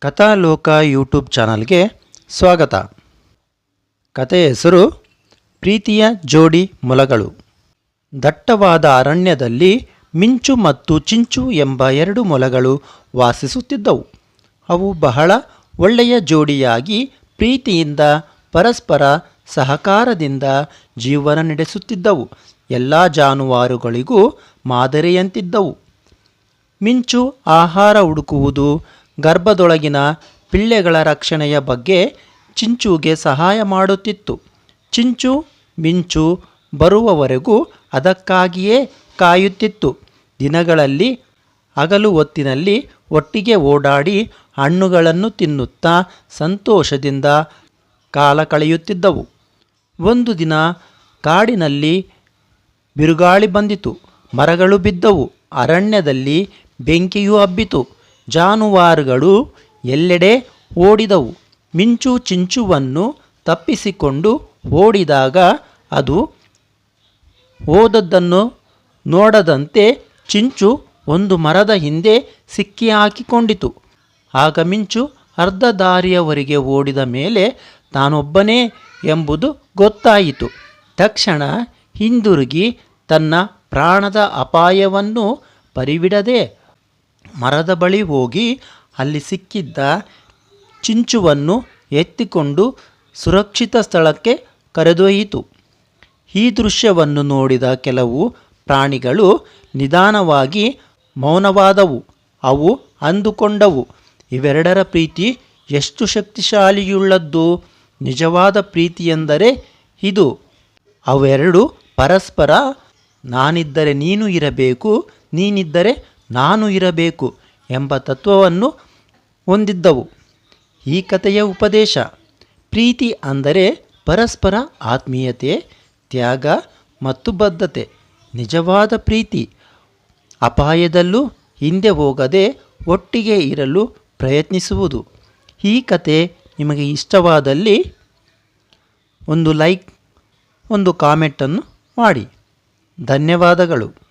ಕಥಾಲೋಕ YouTube ಚಾನಲ್ಗೆ ಸ್ವಾಗತ. ಕಥೆಯ ಹೆಸರು, ಪ್ರೀತಿಯ ಜೋಡಿ ಮೊಲಗಳು. ದಟ್ಟವಾದ ಅರಣ್ಯದಲ್ಲಿ ಮಿಂಚು ಮತ್ತು ಚಿಂಚು ಎಂಬ ಎರಡು ಮೊಲಗಳು ವಾಸಿಸುತ್ತಿದ್ದವು. ಅವು ಬಹಳ ಒಳ್ಳೆಯ ಜೋಡಿಯಾಗಿ ಪ್ರೀತಿಯಿಂದ, ಪರಸ್ಪರ ಸಹಕಾರದಿಂದ ಜೀವನ ನಡೆಸುತ್ತಿದ್ದವು. ಎಲ್ಲ ಜಾನುವಾರುಗಳಿಗೂ ಮಾದರಿಯಂತಿದ್ದವು. ಮಿಂಚು ಆಹಾರ ಹುಡುಕುವುದು ಗರ್ಭದೊಳಗಿನ ಪಿಳ್ಳೆಗಳ ರಕ್ಷಣೆಯ ಬಗ್ಗೆ ಚಿಂಚುಗೆ ಸಹಾಯ ಮಾಡುತ್ತಿತ್ತು. ಚಿಂಚು, ಮಿಂಚು ಬರುವವರೆಗೂ ಅದಕ್ಕಾಗಿಯೇ ಕಾಯುತ್ತಿತ್ತು. ದಿನಗಳಲ್ಲಿ, ಹಗಲು ಹೊತ್ತಿನಲ್ಲಿ ಒಟ್ಟಿಗೆ ಓಡಾಡಿ ಹಣ್ಣುಗಳನ್ನು ತಿನ್ನುತ್ತಾ ಸಂತೋಷದಿಂದ ಕಾಲ ಕಳೆಯುತ್ತಿದ್ದವು. ಒಂದು ದಿನ ಕಾಡಿನಲ್ಲಿ ಬಿರುಗಾಳಿ ಬಂದಿತು. ಮರಗಳು ಬಿದ್ದವು. ಅರಣ್ಯದಲ್ಲಿ ಬೆಂಕಿಯೂ ಹಬ್ಬಿತು. ಜಾನುವಾರುಗಳು ಎಲ್ಲೆಡೆ ಓಡಿದವು. ಮಿಂಚು ಚಿಂಚುವನ್ನು ತಪ್ಪಿಸಿಕೊಂಡು ಓಡಿದಾಗ ಅದು ಓದದ್ದನ್ನು ನೋಡದಂತೆ ಚಿಂಚು ಒಂದು ಮರದ ಹಿಂದೆ ಸಿಕ್ಕಿ ಹಾಕಿಕೊಂಡಿತು ಆಗ ಮಿಂಚು ಅರ್ಧ ದಾರಿಯವರೆಗೆ ಓಡಿದ ಮೇಲೆ ತಾನೊಬ್ಬನೇ ಎಂಬುದು ಗೊತ್ತಾಯಿತು. ತಕ್ಷಣ ಹಿಂದಿರುಗಿ ತನ್ನ ಪ್ರಾಣದ ಅಪಾಯವನ್ನು ಪರಿವಿಡದೆ ಮರದ ಬಳಿ ಹೋಗಿ ಅಲ್ಲಿ ಸಿಕ್ಕಿದ್ದ ಚಿಂಚುವನ್ನು ಎತ್ತಿಕೊಂಡು ಸುರಕ್ಷಿತ ಸ್ಥಳಕ್ಕೆ ಕರೆದೊಯ್ಯಿತು. ಈ ದೃಶ್ಯವನ್ನು ನೋಡಿದ ಕೆಲವು ಪ್ರಾಣಿಗಳು ನಿಧಾನವಾಗಿ ಮೌನವಾದವು. ಅವು ಅಂದುಕೊಂಡವು, ಇವೆರಡರ ಪ್ರೀತಿ ಎಷ್ಟು ಶಕ್ತಿಶಾಲಿಯುಳ್ಳದ್ದು. ನಿಜವಾದ ಪ್ರೀತಿಯೆಂದರೆ ಇದು. ಅವೆರಡು ಪರಸ್ಪರ, ನಾನಿದ್ದರೆ ನೀನು ಇರಬೇಕು, ನೀನಿದ್ದರೆ ನಾನು ಇರಬೇಕು ಎಂಬ ತತ್ವವನ್ನು ಹೊಂದಿದ್ದವು. ಈ ಕಥೆಯ ಉಪದೇಶ, ಪ್ರೀತಿ ಅಂದರೆ ಪರಸ್ಪರ ಆತ್ಮೀಯತೆ, ತ್ಯಾಗ ಮತ್ತು ಬದ್ಧತೆ, ನಿಜವಾದ ಪ್ರೀತಿ. ಅಪಾಯದಲ್ಲೂ ಹಿಂದೆ ಹೋಗದೆ ಒಟ್ಟಿಗೆ ಇರಲು ಪ್ರಯತ್ನಿಸುವುದು. ಈ ಕತೆ ನಿಮಗೆ ಇಷ್ಟವಾದಲ್ಲಿ ಒಂದು ಲೈಕ್, ಒಂದು ಕಾಮೆಂಟನ್ನು ಮಾಡಿ. ಧನ್ಯವಾದಗಳು.